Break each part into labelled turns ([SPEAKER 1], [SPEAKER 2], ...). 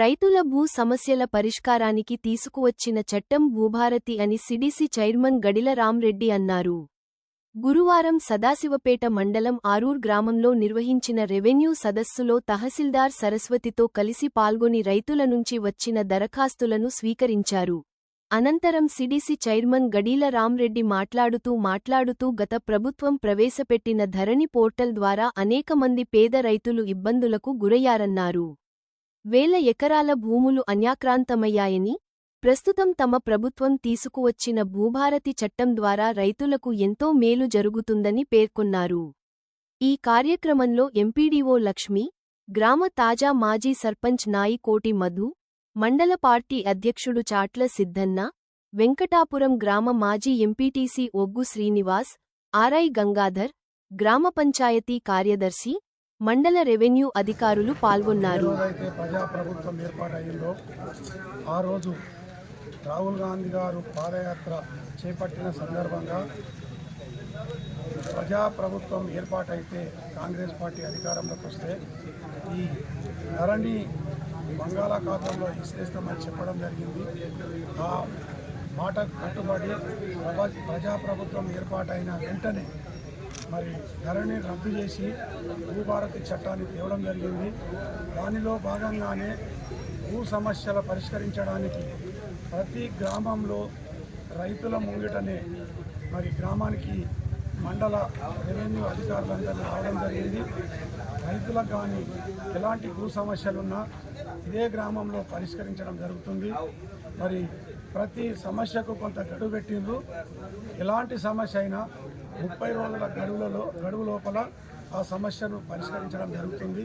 [SPEAKER 1] రైతుల భూ సమస్యల పరిష్కారానికి తీసుకువచ్చిన చట్టం భూభారతి అని సిడిసి చైర్మన్ గడిల రామ్రెడ్డి అన్నారు. గురువారం సదాశివపేట మండలం ఆరూర్ గ్రామంలో నిర్వహించిన రెవెన్యూ సదస్సులో తహసీల్దార్ సరస్వతితో కలిసి పాల్గొని రైతుల నుంచి వచ్చిన దరఖాస్తులను స్వీకరించారు. అనంతరం సిడిసి చైర్మన్ గడీల రామ్రెడ్డి మాట్లాడుతూ మాట్లాడుతూ గత ప్రభుత్వం ప్రవేశపెట్టిన ధరణి పోర్టల్ ద్వారా అనేక మంది పేద రైతులు ఇబ్బందులకు గురయ్యారన్నారు. వేల ఎకరాల భూములు అన్యాక్రాంతమయ్యాయని ప్రస్తుతం తమ ప్రభుత్వం తీసుకువచ్చిన భూభారతి చట్టం ద్వారా రైతులకు ఎంతో మేలు జరుగుతుందని పేర్కొన్నారు. ఈ కార్యక్రమంలో ఎంపీడీఓ లక్ష్మి గ్రామ తాజా మాజీ సర్పంచ్ నాయికోటి మధు మండల పార్టీ అధ్యక్షుడు చాట్ల సిద్ధన్న వెంకటాపురం గ్రామ మాజీ ఎంపీటీసీ ఒగ్గు శ్రీనివాస్ ఆర్ఐ గంగాధర్ గ్రామ పంచాయతీ కార్యదర్శి మండల రెవెన్యూ అధికారులు పాల్గొన్నారు.
[SPEAKER 2] ప్రజాప్రభుత్వం ఏర్పాటయ్యిందో ఆ రోజు రాహుల్ గాంధీ గారు పాదయాత్ర చేపట్టిన సందర్భంగా ప్రజాప్రభుత్వం ఏర్పాటైతే కాంగ్రెస్ పార్టీ అధికారంలోకి వస్తే ఈ ధరణి బంగాళాఖాతంలో విశ్లేస్తామని చెప్పడం జరిగింది. ఆ మాట కట్టుబడి ప్రజాప్రభుత్వం ఏర్పాటైన వెంటనే మరి ధరని రద్దు చేసి భూభారతి చట్టాన్ని తేవడం జరిగింది. దానిలో భాగంగానే భూ సమస్యల పరిష్కరించడానికి ప్రతి గ్రామంలో రైతుల ముంగిటనే మరి గ్రామానికి మండల రెవెన్యూ అధికారులందరూ రావడం జరిగింది. రైతులకు కానీ ఎలాంటి భూ సమస్యలున్నా ఇదే గ్రామంలో పరిష్కరించడం జరుగుతుంది. మరి ప్రతి సమస్యకు కొంత గడువు పెట్టిండ్రు. ఎలాంటి సమస్య అయినా ముప్పై రోజుల గడువులలో గడువు లోపల ఆ సమస్యను పరిష్కరించడం జరుగుతుంది.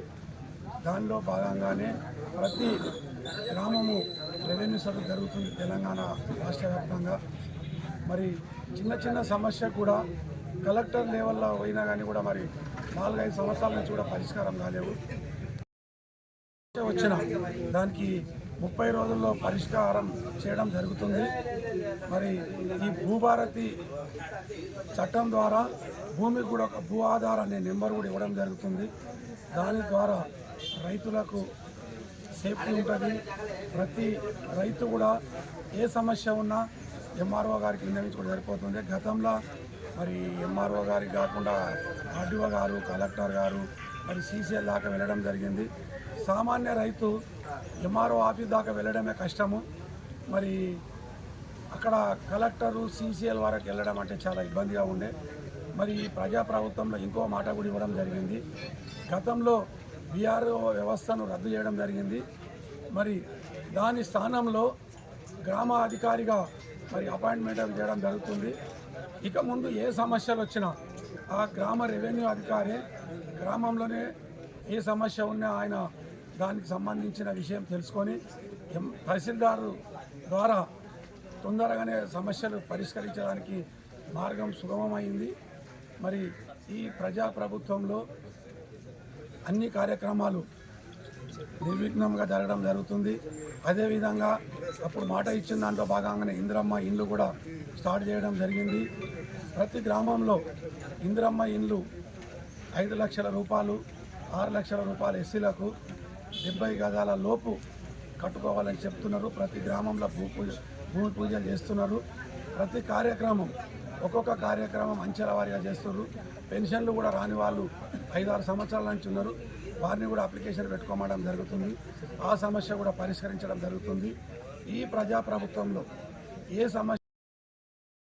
[SPEAKER 2] దానిలో భాగంగానే ప్రతి గ్రామము రెవెన్యూ సభ జరుగుతుంది తెలంగాణ రాష్ట్ర వ్యాప్తంగా. మరి చిన్న చిన్న సమస్య కూడా కలెక్టర్ లెవెల్లో పోయినా కానీ కూడా మరి నాలుగైదు సంవత్సరాల నుంచి కూడా పరిష్కారం కాలేవు. వచ్చిన దానికి ముప్పై రోజుల్లో పరిష్కారం చేయడం జరుగుతుంది. మరి ఈ భూభారతి చట్టం ద్వారా భూమికి కూడా ఒక భూ ఆధార్ అనే నెంబర్ కూడా ఇవ్వడం జరుగుతుంది. దాని ద్వారా రైతులకు సేఫ్టీ ఉంటుంది. ప్రతి రైతు కూడా ఏ సమస్య ఉన్నా ఎంఆర్ఓ గారికి విన్నవించుకోవడం సరిపోతుంది గతంలో మరి ఎంఆర్ఓ గారికి కాకుండా ఆర్డీఓ గారు కలెక్టర్ గారు మరి సీసీఎల్ దాకా వెళ్ళడం జరిగింది. సామాన్య రైతు ఎంఆర్ఓ ఆఫీస్ దాకా వెళ్ళడమే కష్టము. మరి అక్కడ కలెక్టరు సీసీఎల్ వరకు వెళ్ళడం అంటే చాలా ఇబ్బందిగా ఉండే. మరి ఈ ప్రజాప్రభుత్వంలో ఇంకో మాట కూడా ఇవ్వడం జరిగింది. గతంలో బీఆర్ఓ వ్యవస్థను రద్దు చేయడం జరిగింది. మరి దాని స్థానంలో గ్రామ అధికారిగా మరి అపాయింట్మెంట్ చేయడం జరుగుతుంది. ఇక ముందు ఏ సమస్యలు వచ్చినా ఆ గ్రామ రెవెన్యూ అధికారి గ్రామంలోనే ఏ సమస్య ఉన్నా ఆయన దానికి సంబంధించిన విషయం తెలుసుకొని ఎం- తహసీల్దారు ద్వారా తొందరగానే సమస్యలు పరిష్కరించడానికి మార్గం సుగమమైంది. మరి ఈ ప్రజాప్రభుత్వంలో అన్ని కార్యక్రమాలు నిర్విఘ్నంగా జరగడం జరుగుతుంది. అదేవిధంగా అప్పుడు మాట ఇచ్చిన దాంట్లో భాగంగానే ఇందిరమ్మ ఇండ్లు కూడా స్టార్ట్ చేయడం జరిగింది. ప్రతి గ్రామంలో ఇందిరమ్మ ఇండ్లు ఐదు లక్షల రూపాయలు ఆరు లక్షల రూపాయలు ఎస్సీలకు డెబ్బై గజాల లోపు కట్టుకోవాలని చెప్తున్నారు. ప్రతి గ్రామంలో భూ పూజ భూమి పూజలు చేస్తున్నారు. ప్రతి కార్యక్రమం ఒక్కొక్క కార్యక్రమం అంచెల వారీగా చేస్తున్నారు. పెన్షన్లు కూడా రాని వాళ్ళు ఐదారు సంవత్సరాల నుంచి ఉన్నారు. వారిని కూడా అప్లికేషన్ పెట్టుకోమడం జరుగుతుంది. ఆ సమస్య కూడా పరిష్కరించడం జరుగుతుంది. ఈ ప్రజాప్రభుత్వంలో ఏ సమస్య